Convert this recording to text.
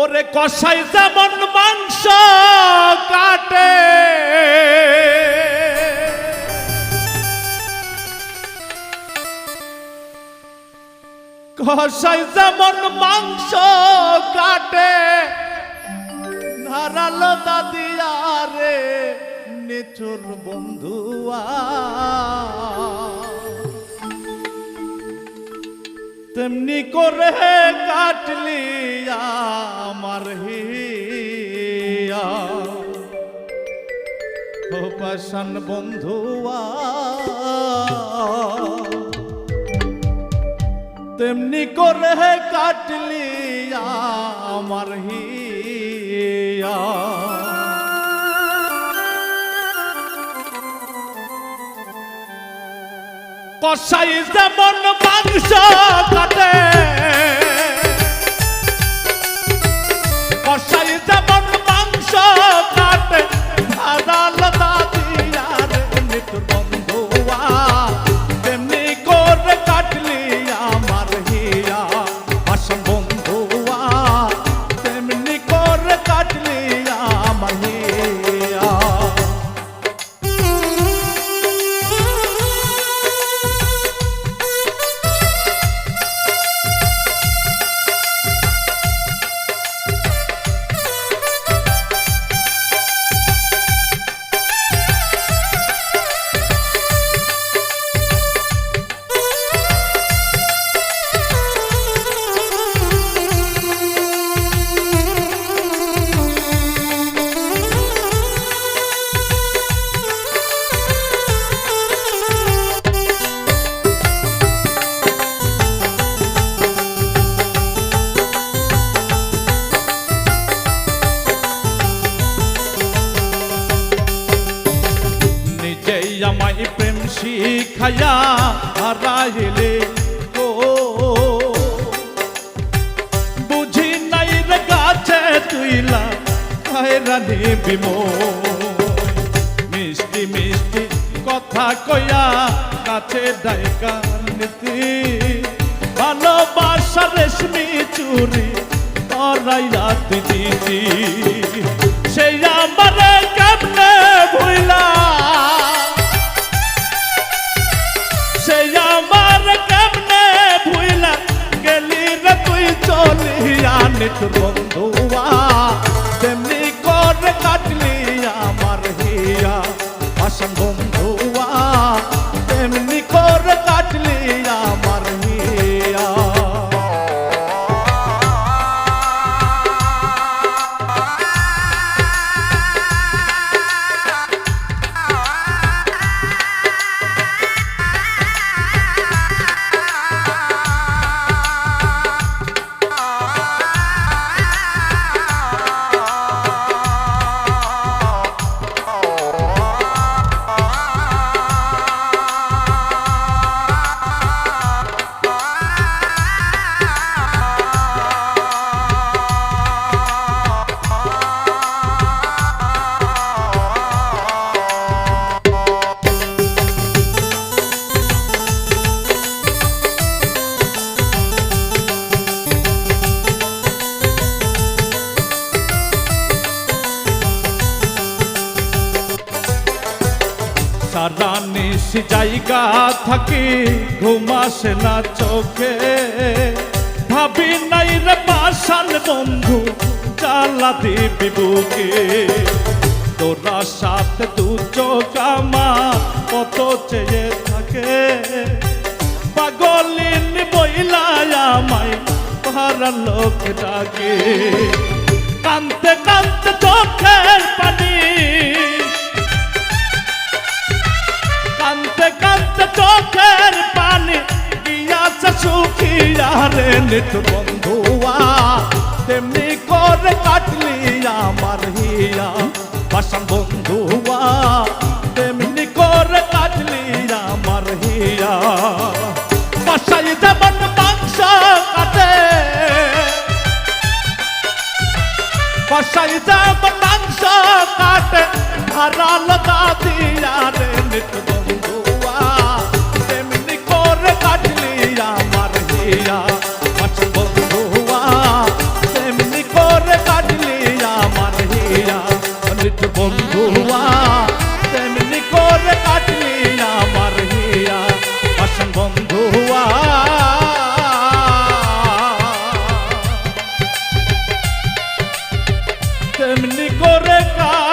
ওরে কষাই যেমন মাংস কাটে। কষাই যেমন মাংস কাটে ধারালো দাদিয়া রে নিচুর বন্ধুয়া। তেমনি করে কাটলি পাশান বন্ধুয়া তেমনি করে কাটলি আমার হিয়া। কষাই যেমন মাংস কাটে শিখাইয়া হারাইলে ও বুঝি নাই রে গাছে তুইলা হায়রানি বিমো মিষ্টি মিষ্টি কথা কয়া কাছে ডাইকা নীতি। ভালোবাসা রেশমি চুরি তরাইয়া দিদি সেই আমার metro bondo নিশ জায়গা থাকি ঘুমাসে না চোখে। ভাবি নাই রে পাশান বন্ধু, জ্বালা দিবি বুকে। তোরা সাথে দু চোখ আমার কত চেয়ে থাকে। পাগলিন বইলা আমায় পাহারা লোক ডাকে। কানতে কানতে চোখের পানি চোখের পানি গিয়াছে শুকিয়া রে নিত বন্ধুয়া, তেমনি করে কাটলি আমার হিয়া। বাসন বন্ধুয়া, তেমনি করে কাটলি আমার হিয়া। বাসাই যেমন মাংস কাটে কষাই যাব মাংস কাটে হারাল দাদিয়া রে নিত বন্ধুয়া। তেমনি করে কা